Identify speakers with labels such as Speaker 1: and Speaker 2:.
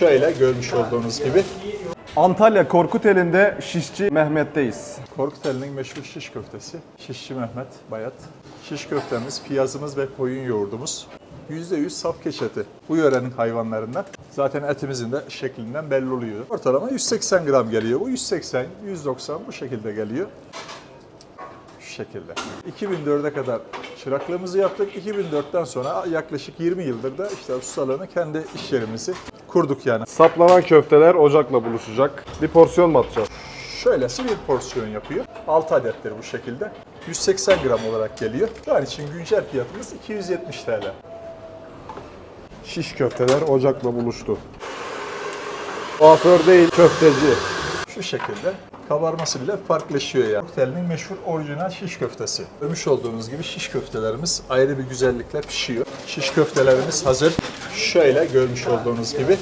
Speaker 1: Şöyle görmüş olduğunuz gibi
Speaker 2: Antalya Korkuteli'nde Şişçi Mehmet'teyiz.
Speaker 1: Korkuteli'nin meşhur şiş köftesi. Şişçi Mehmet Bayat. Şiş köftemiz, piyazımız ve koyun yoğurdumuz. %100 saf keçi eti. Bu yörenin hayvanlarından. Zaten etimizin de şeklinden belli oluyor. Ortalama 180 gram geliyor. Bu 180, 190 bu şekilde geliyor. Şu şekilde. 2004'e kadar çıraklığımızı yaptık. 2004'ten sonra yaklaşık 20 yıldır da işte ustalığını kendi iş yerimizi kurduk yani.
Speaker 2: Saplanan köfteler ocakla buluşacak. Bir porsiyon mu atacağız?
Speaker 1: Şöylesi bir porsiyon yapıyor. 6 adettir bu şekilde. 180 gram olarak geliyor. Şu an için güncel fiyatımız 270 TL.
Speaker 2: Şiş köfteler ocakla buluştu. Kuaför değil, köfteci.
Speaker 1: Şu şekilde kabarması bile farklılaşıyor yani. Korkuteli'nin meşhur orijinal şiş köftesi. Görmüş olduğunuz gibi şiş köftelerimiz ayrı bir güzellikle pişiyor. Şiş köftelerimiz hazır. Şöyle görmüş olduğunuz gibi